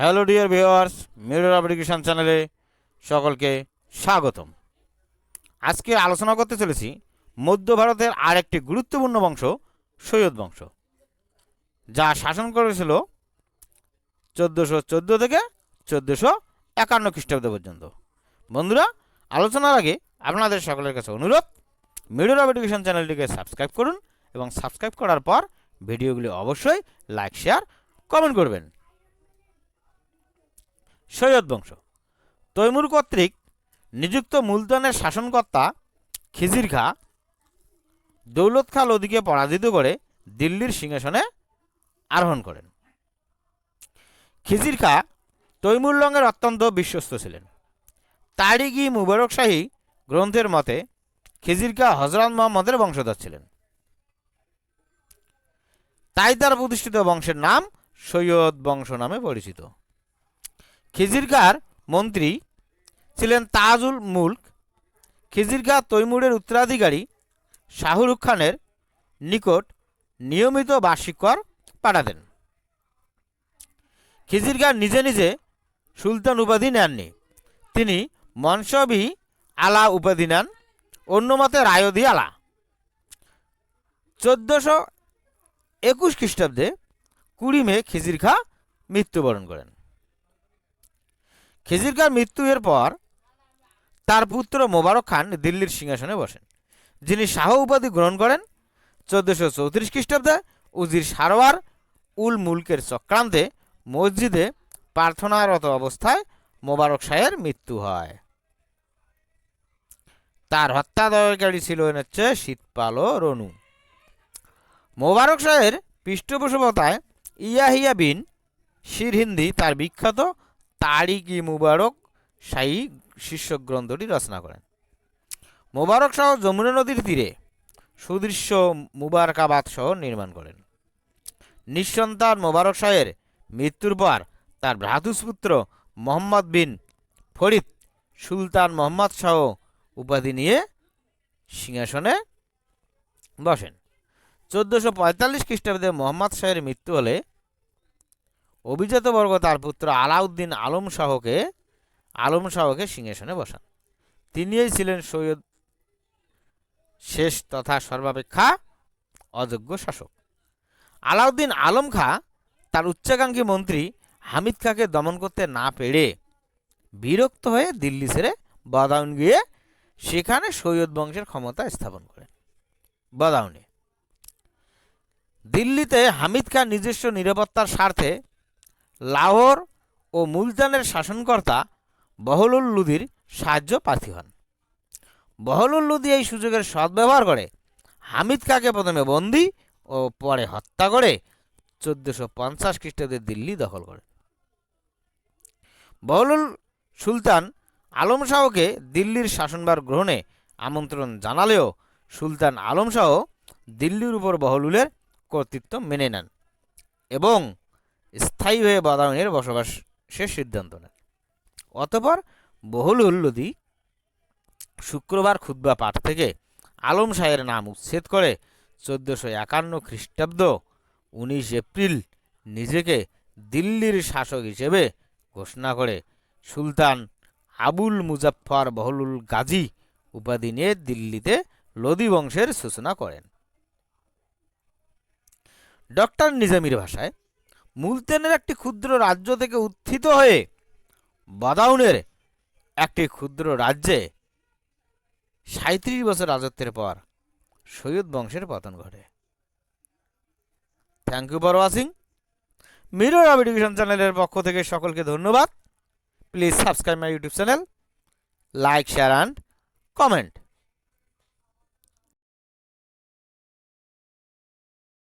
Hello dear viewers mirror application চ্যানেলে সকলকে স্বাগতম। আজকে আলোচনা করতে চলেছি মধ্য ভারতের আরেকটি গুরুত্বপূর্ণ বংশ, সৈয়দ বংশ, যা শাসন করেছিল চোদ্দোশো চোদ্দ থেকে চোদ্দোশো একান্ন খ্রিস্টাব্দ পর্যন্ত। বন্ধুরা, আলোচনার আগে আপনাদের সকলের কাছে অনুরোধ মিরর অ্যাপ্লিকেশন চ্যানেলটিকে সাবস্ক্রাইব করুন এবং সাবস্ক্রাইব করার পর ভিডিওগুলি অবশ্যই লাইক শেয়ার কমেন্ট করবেন। সৈয়দ বংশ। তৈমুর কর্তৃক নিযুক্ত মুলতানের শাসনকর্তা খিজির খা দৌলত খা লোদিকে পরাজিত করে দিল্লির সিংহাসনে আরোহণ করেন। খিজির খা তৈমুর লঙ্গের অত্যন্ত বিশ্বস্ত ছিলেন। তারিগি মুবারক শাহী গ্রন্থের মতে খিজির খা হজরত মোহাম্মদের বংশধর ছিলেন। তাই তার প্রতিষ্ঠিত বংশের নাম সৈয়দ বংশ নামে পরিচিত। খিজিরকার মন্ত্রী ছিলেন তাজুল মুল্ক খিজিরকা তৈমুরের উত্তরাধিকারী শাহরুখ খানের নিকট নিয়মিত বার্ষিক কর পাঠাতেন। খিজিরকা নিজে নিজে সুলতান উপাধি নেননি। তিনি মনসবি আলা উপাধি নেন, অন্য মতে রায়দি আলা। চোদ্দশো একুশ খ্রিস্টাব্দে কুড়ি মে খিজির খা মৃত্যুবরণ করেন। খিজির খার মৃত্যুর পর তার পুত্র মোবারক খান দিল্লির সিংহাসনে বসেন। যিনি শাহ উপাধি গ্রহণ করেন চোদ্দশো চৌত্রিশ খ্রিস্টাব্দে উজির সারোয়ার উল মুলকের চক্রান্তে মসজিদে প্রার্থনারত অবস্থায় মোবারক শাহের মৃত্যু হয়। তার হত্যাদয়কারী ছিল হচ্ছে শীতপাল ও রনু। মোবারক শাহের পৃষ্ঠপোষকতায় ইয়াহিয়া বিন শিরহিন্দি তার বিখ্যাত তারিকি মুবারক শাহী শীর্ষক গ্রন্থটি রচনা করেন। মোবারক সহ যমুনা নদীর তীরে সুদৃশ্য মুবারকাবাদ শহর নির্মাণ করেন। নিঃসন্তান মোবারক শাহের মৃত্যুর পর তার ভ্রাতুষ্পুত্র মোহাম্মদ বিন ফরিদ সুলতান মোহাম্মদ শাহ উপাধি নিয়ে সিংহাসনে বসেন। চোদ্দোশো পঁয়তাল্লিশ খ্রিস্টাব্দে মোহাম্মদ শাহের মৃত্যু হলে অভিজাতবর্গ তার পুত্র আলাউদ্দিন আলম শাহকে আলম শাহকে সিংহাসনে বসান। তিনিই ছিলেন সৈয়দ শেষ তথা সর্বাপেক্ষা অযোগ্য শাসক। আলাউদ্দিন আলম খা তার উচ্চাকাঙ্ক্ষী মন্ত্রী হামিদ খাকে দমন করতে না পেরে বিরক্ত হয়ে দিল্লি ছেড়ে বদাউন গিয়ে সেখানে সৈয়দ বংশের ক্ষমতা স্থাপন করেন। বদাউনে। দিল্লিতে হামিদ খান নিজস্ব নিরাপত্তার স্বার্থে লাহোর ও মুলতানের শাসনকর্তা বহলুল লুদির সাহায্য প্রার্থী হন। বহলুল লুদি এই সুযোগের সদ্ব্যবহার করে হামিদ কাকে প্রথমে বন্দি ও পরে হত্যা করে চোদ্দশো পঞ্চাশ খ্রিস্টাব্দে দিল্লি দখল করে। বহলুল সুলতান আলম শাহকে দিল্লির শাসনভার গ্রহণে আমন্ত্রণ জানালেও সুলতান আলম শাহ দিল্লির উপর বহলুলের কর্তৃত্ব মেনে নেন এবং স্থায়ী হয়ে বাদাউনের বসবাসের সিদ্ধান্ত নেন অতপর বহুলুল লোদি শুক্রবার খুদ্া পাঠ থেকে আলম শাহের নাম উচ্ছেদ করে চোদ্দোশো একান্ন খ্রিস্টাব্দ উনিশ এপ্রিল নিজেকে দিল্লির শাসক হিসেবে ঘোষণা করে। সুলতান আবুল মুজাফফর বহলুল গাজী উপাধি নিয়ে দিল্লিতে লোদি বংশের সূচনা করেন। ডক্টর নিজামির ভাষায় মুলতানের একটি ক্ষুদ্র রাজ্য থেকে উত্থিত হয়ে বাদাউনের একটি ক্ষুদ্র রাজ্যে সাঁত্রিশ বছর রাজত্বের পর সৈয়দ বংশের পতন ঘটে। Thank you for watching mirror of education চ্যানেলের পক্ষ থেকে সকলকে ধন্যবাদ। Please subscribe my YouTube channel like share and comment